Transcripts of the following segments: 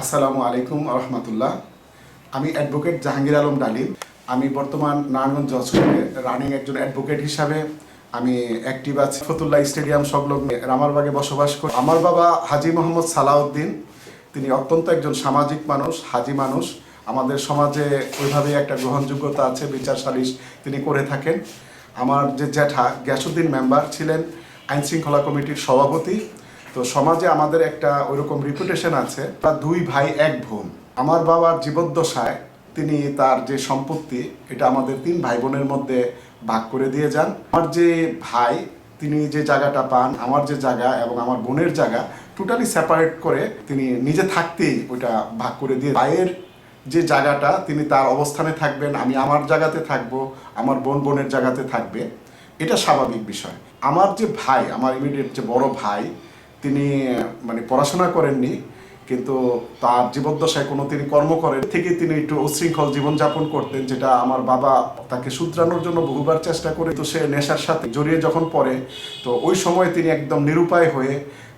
আসসালামু আলাইকুম রহমতুল্লাহ। আমি অ্যাডভোকেট জাহাঙ্গীর আলম ডালিম আমি বর্তমান নারায়ণগঞ্জ জজ রানিং একজন অ্যাডভোকেট হিসাবে। আমি অ্যাক্টিভ আছি। ফতুল্লাহ স্টেডিয়াম সংলগ্ন রামারবাগে বসবাস করি। আমার বাবা হাজি মোহাম্মদ সালাউদ্দিন। তিনি অত্যন্ত একজন সামাজিক মানুষ, হাজি মানুষ। আমাদের সমাজে ওইভাবে একটা গ্রহণযোগ্যতা আছে, বিচার সালিশ তিনি করে থাকেন। আমার যে জ্যাঠা গ্যাসুদ্দিন মেম্বার ছিলেন, আইনশৃঙ্খলা কমিটির সভাপতি। তো সমাজে আমাদের একটা ওইরকম রিপুটেশন আছে। তা দুই ভাই, এক বোন। আমার বাবার জীবদ্দশায় তিনি তার যে সম্পত্তি, এটা আমাদের তিন ভাই বোনের মধ্যে ভাগ করে দিয়ে যান। আমার যে ভাই, তিনি যে জায়গাটা পান, আমার যে জায়গা এবং আমার বোনের জায়গা টোটালি সেপারেট করে তিনি নিজে থাকতেই ওইটা ভাগ করে দিয়ে ভাইয়ের যে জায়গাটা, তিনি তার অবস্থানে থাকবেন, আমি আমার জায়গাতে থাকব, আমার বোন বোনের জায়গাতে থাকবে। এটা স্বাভাবিক বিষয়। আমার যে ভাই, আমার ইমিডিয়েট যে বড় ভাই তিনি মানে পড়াশোনা করেননি, কিন্তু তার জীবদ্দশায় কোনো তিনি কর্ম করেন থেকে তিনি একটু উচ্ছৃঙ্খল জীবনযাপন করতেন, যেটা আমার বাবা তাকে শুধরানোর জন্য বহুবার চেষ্টা করে, তো সে নেশার সাথে জড়িয়ে যখন পড়ে, তো ওই সময় তিনি একদম নিরুপায় হয়ে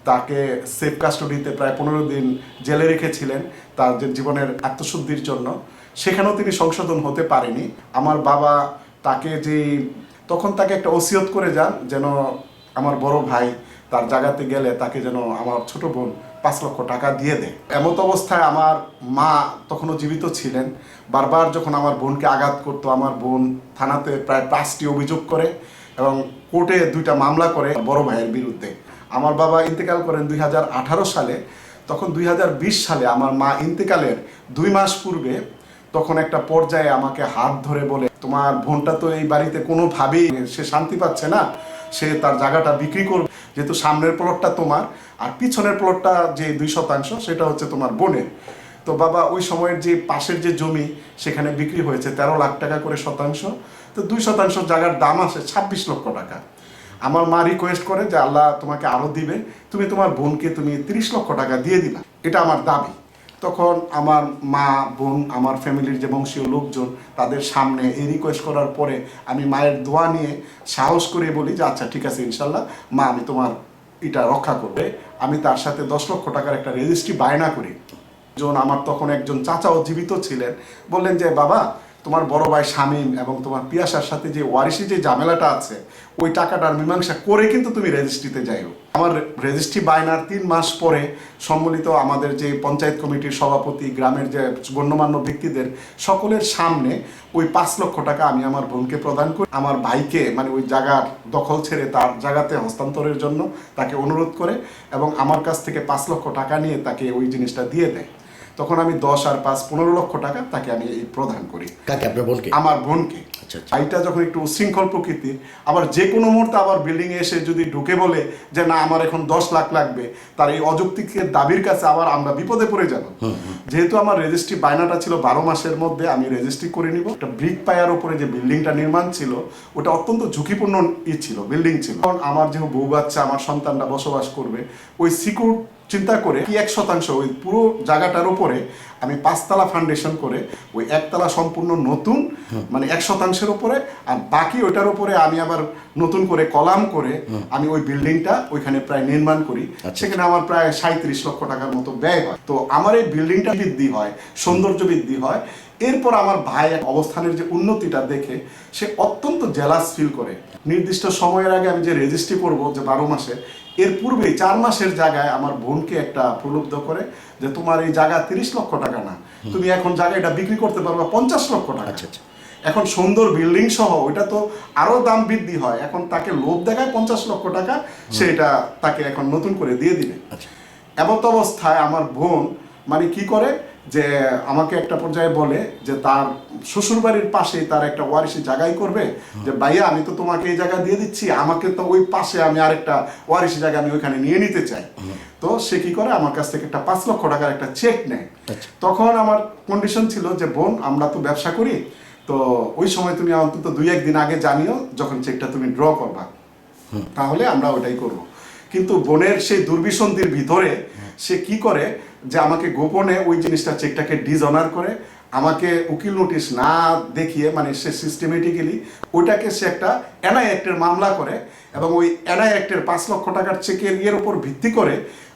তাকে সেফ কাস্টডিতে প্রায় পনেরো দিন জেলে রেখেছিলেন, তার জীবনের আত্মশুদ্ধির জন্য। সেখানেও তিনি সংশোধন হতে পারেনি। আমার বাবা তাকে যে তখন তাকে একটা ওসিয়ত করে যান, যেন আমার বড় ভাই তার জায়গাতে গেলে তাকে যেন আমার ছোট বোন পাঁচ লক্ষ টাকা দিয়ে দেয়। এমত অবস্থায় আমার মা তখনও জীবিত ছিলেন। বারবার যখন আমার বোনকে আঘাত করতো, আমার বোন থানাতে প্রায় পাঁচটি অভিযোগ করে এবং কোর্টে দুইটা মামলা করে বড় ভাইয়ের বিরুদ্ধে। আমার বাবা ইন্তেকাল করেন দুই হাজার আঠারো সালে। তখন দুই হাজার বিশ সালে আমার মা ইন্তেকালের দুই মাস পূর্বে তখন একটা পর্যায়ে আমাকে হাত ধরে বলে তোমার বোনটা তো এই বাড়িতে কোনোভাবেই সে শান্তি পাচ্ছে না, সে তার জায়গাটা বিক্রি করবে, যেহেতু সামনের প্লটটা তোমার, আর পিছনের প্লটটা যে দুই শতাংশ, সেটা হচ্ছে তোমার বোনের। তো বাবা, ওই সময়ের যে পাশের যে জমি, সেখানে বিক্রি হয়েছে তেরো লাখ টাকা করে শতাংশ। তো দুই শতাংশ জায়গার দাম আসে ছাব্বিশ লক্ষ টাকা। আমার মা রিকোয়েস্ট করে যে, আল্লাহ তোমাকে আরও দিবে। তুমি তোমার বোনকে তুমি তিরিশ লক্ষ টাকা দিয়ে দিলা এটা আমার দাবি। তখন আমার মা, বোন, আমার ফ্যামিলির যে বংশীয় লোকজন তাদের সামনে এই রিকোয়েস্ট করার পরে আমি মায়ের দোয়া নিয়ে সাহস করে বলি যে আচ্ছা ঠিক আছে, ইনশাল্লাহ, মা, আমি তোমার এটা রক্ষা করবে। আমি তার সাথে দশ লক্ষ টাকার একটা রেজিস্ট্রি বায়না করি। জন আমার তখন একজন চাচাও জীবিত ছিলেন। বললেন যে, বাবা, তোমার বড় ভাই শামীম এবং তোমার পিয়াসার সাথে যে ওয়ারিসি যে ঝামেলাটা আছে, ওই টাকাটার মীমাংসা করে কিন্তু তুমি রেজিস্ট্রিতে যাইও। আমার রেজিস্ট্রি বায়নার তিন মাস পরে সম্মিলিত আমাদের যে পঞ্চায়েত কমিটির সভাপতি, গ্রামের যে গণ্যমান্য ব্যক্তিদের সকলের সামনে ওই পাঁচ লক্ষ টাকা আমি আমার বোনকে প্রদান করি। আমার ভাইকে মানে ওই জায়গার দখল ছেড়ে তার জায়গাতে হস্তান্তরের জন্য তাকে অনুরোধ করে এবং আমার কাছ থেকে পাঁচ লক্ষ টাকা নিয়ে তাকে ওই জিনিসটা দিয়ে দেয়। তখন আমি দশ আর পাঁচ পনেরো লক্ষ টাকা তাকে আমি এই প্রদান করি। কাকে? আপনার বোনকে? আমার বোনকে। আচ্ছা, আচ্ছা। যখন একটু উশৃঙ্খল প্রকৃতি আবার যে কোনো মুহূর্তে আবার বিল্ডিং এ এসে যদি ঢুকে বলে যে না আমার এখন দশ লাখ লাগবে তার এই অযৌক্তিক দাবির কাছে আবার আমরা বিপদে পড়ে যাব। যেহেতু আমার রেজিস্ট্রি বায়নাটা ছিল বারো মাসের মধ্যে আমি রেজিস্ট্রি করে নিব। একটা ব্রিক পায়ার উপরে যে বিল্ডিংটা নির্মাণ ছিল ওটা অত্যন্ত ঝুঁকিপূর্ণ ই ছিল বিল্ডিং ছিল। কারণ আমার যেহেতু বউ বাচ্চা আমার সন্তানটা বসবাস করবে ওই সিকিউর চিন্তা করে কি এক শতাংশ ওই পুরো জায়গাটার উপরে আমি পাঁচতলা ফাউন্ডেশন করে ওই একতলা সম্পূর্ণ নতুন মানে এক শতাংশের উপরে আর বাকি ওইটার উপরে আমি আবার নতুন করে কলাম করে আমি ওই বিল্ডিংটা ওইখানে প্রায় নির্মাণ করি। আচ্ছা। সেখানে আমার প্রায় সাঁত্রিশ লক্ষ টাকার মতো ব্যয় হয়। তো আমার এই বিল্ডিংটা বৃদ্ধি হয় সৌন্দর্য বৃদ্ধি হয়। এরপর আমার ভাই অবস্থানের যে উন্নতিটা দেখে সে অত্যন্ত জেলাস ফিল করে। নির্দিষ্ট সময়ের আগে আমি যে রেজিস্ট্রি করব যে বারো মাসে এর পূর্বে চার মাসের জায়গায় আমার বোনকে একটা প্রলুব্ধ করে যে তোমার এই জায়গা তিরিশ লক্ষ টাকা না। তুমি এখন জায়গা এটা বিক্রি করতে পারবা পঞ্চাশ লক্ষ টাকা। আচ্ছা, আচ্ছা। এখন সুন্দর বিল্ডিং সহ ওইটা তো আরও দাম বৃদ্ধি হয়। এখন তাকে লোভ দেখায় পঞ্চাশ লক্ষ টাকা সেটা তাকে এখন নতুন করে দিয়ে দিবে। আচ্ছা। এমত অবস্থায় আমার বোন মানে কি করে? যে আমাকে একটা পর্যায়ে বলে যে তার শ্বশুর বাড়ির পাশেই তার একটা ওয়ারিশি জায়গায় করবে যে ভাইয়া আমি তো তোমাকে এই জায়গা দিয়ে দিচ্ছি আমাকে তো ওই পাশে আমি আরেকটা ওয়ারিশি জায়গা আমি ওইখানে নিয়ে নিতে চাই। তো সে কি করে? আমার কাছ থেকে একটা পাঁচ লক্ষ টাকার একটা চেক নেয়। আচ্ছা। তখন আমার কন্ডিশন ছিল যে বোন আমরা তো ব্যবসা করি তো ওই সময় তুমি অন্তত দুই একদিন আগে জানিও যখন চেকটা তুমি ড্র করবা। তাহলে আমরা ওটাই করব। কিন্তু বোনের সেই দুর্বিসন্ধির ভিতরে সে কি করে যে আমাকে গোপনে ওই জিনিসটা চেকটাকে ডিজঅনার করে, আমাকে উকিল নোটিশ না দেখিয়ে মানে সে সিস্টেমেটিক্যালি ওইটাকে সে একটা এনআই অ্যাক্টের মামলা করে এবং ওই এনআই অ্যাক্টের পাঁচ লক্ষ টাকার চেকের ইয়ের উপর ভিত্তি করে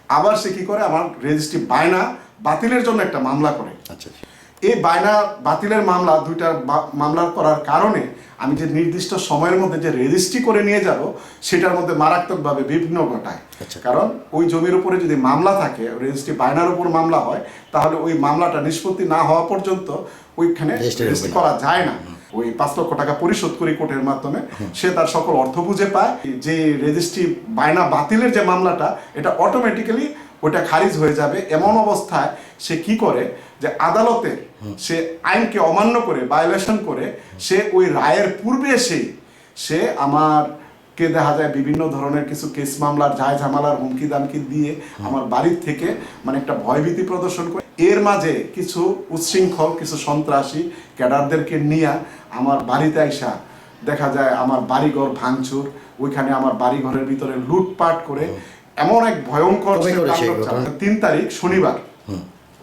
আবার সে কি করে আমার রেজিস্ট্রি বায়না বাতিলের জন্য একটা মামলা করে আচ্ছা আচ্ছা। এই বায়না বাতিলের মামলা দুইটা মামলা করার কারণে আমি যে নির্দিষ্ট সময়ের মধ্যে যে রেজিস্ট্রি করে নিয়ে যাব সেটার মধ্যে মারাত্মকভাবে বিঘ্ন ঘটায়। আচ্ছা। কারণ ওই জমির উপরে যদি মামলা থাকে রেজিস্ট্রি বায়নার উপর মামলা হয় তাহলে ওই মামলাটা নিষ্পত্তি না হওয়া পর্যন্ত ওইখানে রেজিস্ট্রি করা যায় না। ওই পাঁচ লক্ষ টাকা পরিশোধ করি কোর্টের মাধ্যমে সে তার সকল অর্থ বুঝে পায়। যে রেজিস্ট্রি বায়না বাতিলের যে মামলাটা এটা অটোমেটিক্যালি ওটা খারিজ হয়ে যাবে। এমন অবস্থায় সে কি করে? যে আদালতে সে আইনকে অমান্য করে ভায়োলেশন করে সে ওই রায়ের পূর্বে এসেই সে আমার কে দেখা যায় বিভিন্ন ধরনের কিছু কেস মামলার ঝায় ঝামেলার হুমকি দামকি দিয়ে আমার বাড়ির থেকে মানে একটা ভয়ভীতি প্রদর্শন করে। এর মাঝে কিছু উচ্ছৃঙ্খল কিছু সন্ত্রাসী ক্যাডারদেরকে নিয়ে আমার বাড়িতে আইসা দেখা যায় আমার বাড়িঘর ভাঙচুর ওইখানে আমার বাড়িঘরের ভিতরে লুটপাট করে এমন এক ভয়ঙ্কর। তিন তারিখ শনিবার।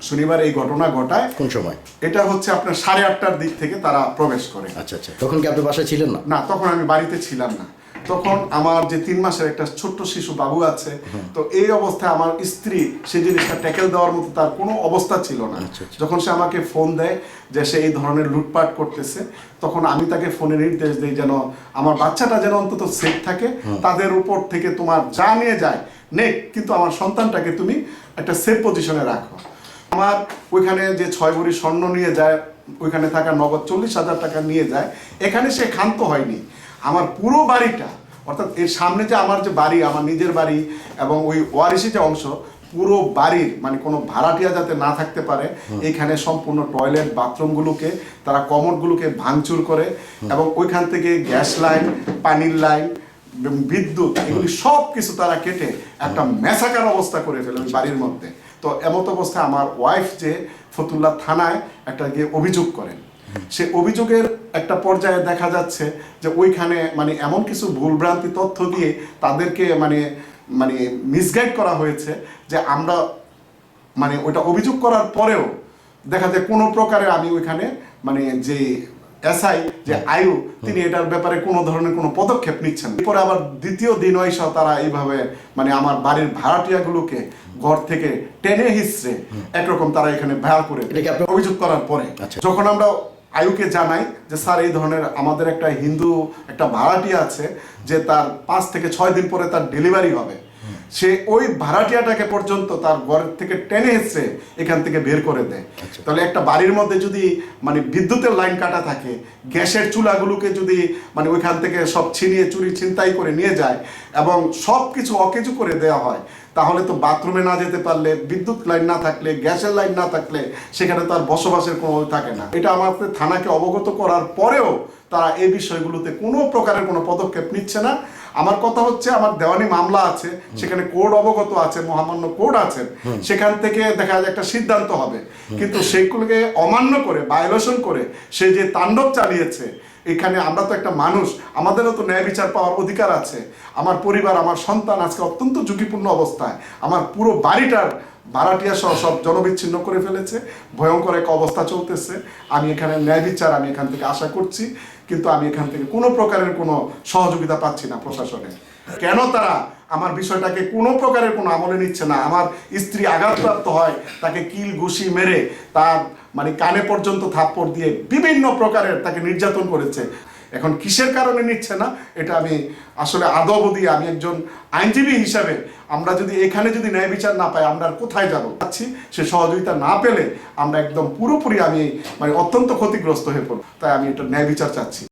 শনিবার এই ঘটনা ঘটায়। কোন সময়? এটা হচ্ছে আপনার সাড়ে আটটার দিক থেকে তারা প্রবেশ করে। আচ্ছা আচ্ছা। তখন কি আপনি বাসায় ছিলেন না? না তখন আমি বাড়িতে ছিলাম না। তখন আমার যে তিন মাসের একটা ছোট্ট শিশু বাবু আছে তো এই অবস্থায় আমার স্ত্রী সেই জিনিসটা ট্যাকেল দেওয়ার মতো তার কোনো অবস্থা ছিল না। আচ্ছা, আচ্ছা। যখন সে আমাকে ফোন দেয় যে সে এই ধরনের লুটপাট করতেছে তখন আমি তাকে ফোনে নির্দেশ দিই যেন আমার বাচ্চাটা যেন অন্তত সেফ থাকে তাদের উপর থেকে তোমার যা নিয়ে যায় নে কিন্তু আমার সন্তানটাকে তুমি একটা সেফ পজিশনে রাখো। আমার ওইখানে যে ছয় ভরি স্বর্ণ নিয়ে যায় ওইখানে থাকা নগদ চল্লিশ হাজার টাকা নিয়ে যায় এখানে সে ক্ষান্ত হয়নি। আমার পুরো বাড়িটা অর্থাৎ এর সামনে যে আমার যে বাড়ি আমার নিজের বাড়ি এবং ওই ওয়ারিসি যে অংশ পুরো বাড়ির মানে কোনো ভাড়াটিয়া যাতে না থাকতে পারে এখানে সম্পূর্ণ টয়লেট বাথরুমগুলোকে তারা কমোডগুলোকে ভাঙচুর করে এবং ওইখান থেকে গ্যাস লাইন পানির লাইন বিদ্যুৎ এগুলি সব কিছু তারা কেটে একটা মেসাকার অবস্থা করে ফেলে বাড়ির মধ্যে। তো এমত অবস্থায় আমার ওয়াইফ যে ফতুল্লা থানায় একটা গিয়ে অভিযোগ করেন সে অভিযোগের একটা পর্যায়ে দেখা যাচ্ছে যে ওইখানে মানে এমন কিছু ভুলভ্রান্তি তথ্য দিয়ে তাদেরকে মানে মানে মিসগাইড করা হয়েছে যে আমরা মানে ওইটা অভিযোগ করার পরেও দেখা যায় কোনো প্রকারে আমি ওইখানে মানে যে এসআই, যে আয়ু তিনি এটার ব্যাপারে কোনো ধরনের কোনো পদক্ষেপ নিচ্ছেন। এরপরে আবার দ্বিতীয় দিন এসেও তারা এইভাবে মানে আমার বাড়ির ভাড়াটিয়াগুলোকে ঘর থেকে টেনে হিসড়ে একরকম তারা এখানে ভেড়া করে অভিযোগ করার পরে আচ্ছা। যখন আমরা আয়ুকে জানাই যে স্যার এই ধরনের আমাদের একটা হিন্দু একটা ভাড়াটি আছে যে তার পাঁচ থেকে ছয় দিন পরে তার ডেলিভারি হবে সে ওই ভাড়াটিয়াটাকে পর্যন্ত তার ঘরের থেকে টেনে এসে এখান থেকে বের করে দেয়। আচ্ছা। তাহলে একটা বাড়ির মধ্যে যদি মানে বিদ্যুতের লাইন কাটা থাকে গ্যাসের চুলাগুলোকে যদি মানে ওইখান থেকে সব ছিনিয়ে চুরি ছিনতাই করে নিয়ে যায় এবং সব কিছু অকেজু করে দেওয়া হয় তাহলে তো বাথরুমে না যেতে পারলে বিদ্যুৎ লাইন না থাকলে গ্যাসের লাইন না থাকলে সেখানে তার বসবাসের কোনো থাকে না। এটা আমাদের থানাকে অবগত করার পরেও তারা এই বিষয়গুলোতে কোনো প্রকারের কোনো পদক্ষেপ নিচ্ছে না। আমার কথা হচ্ছে আমার দেওয়ানি মামলা আছে সেখানে কোর্ট অবগত আছে মহামান্য কোর্ট আছে সেখান থেকে দেখা যায় একটা সিদ্ধান্ত হবে। কিন্তু সেগুলোকে অমান্য করে ভায়োলেশন করে সে যে তাণ্ডব চালিয়েছে এখানে আমরা তো একটা মানুষ আমাদেরও তো ন্যায় বিচার পাওয়ার অধিকার আছে। আমার পরিবার আমার সন্তান আজকে অত্যন্ত ঝুঁকিপূর্ণ অবস্থায়। আমার পুরো বাড়িটার ভাড়াটিয়া সহ সব জনবিচ্ছিন্ন করে ফেলেছে। ভয়ঙ্কর এক অবস্থা চলতেছে। আমি এখানে ন্যায় বিচার আমি এখান থেকে আশা করছি, কিন্তু আমি এখান থেকে কোনো প্রকারের কোনো সহযোগিতা পাচ্ছি না প্রশাসনে। কেন তারা আমার বিষয়টাকে কোনো প্রকারের কোনো আমলে নিচ্ছে না? আমার স্ত্রী আঘাতপ্রাপ্ত হয়, তাকে কিল ঘুষি মেরে তার মানে কানে পর্যন্ত থাপ্পড় দিয়ে বিভিন্ন প্রকারের তাকে নির্যাতন করেছে। এখন কিসের কারণে নিচ্ছে না, এটা আমি আসলে আদব দিয়ে আমি একজন আইনজীবী হিসাবে আমরা যদি এখানে যদি ন্যায় বিচার না পাই, আমরা আর কোথায় যাব? পাচ্ছি সে সহযোগিতা না পেলে আমরা একদম পুরোপুরি আমি মানে অত্যন্ত ক্ষতিগ্রস্ত হয়ে পড়ব। তাই আমি এটা ন্যায় বিচার চাচ্ছি।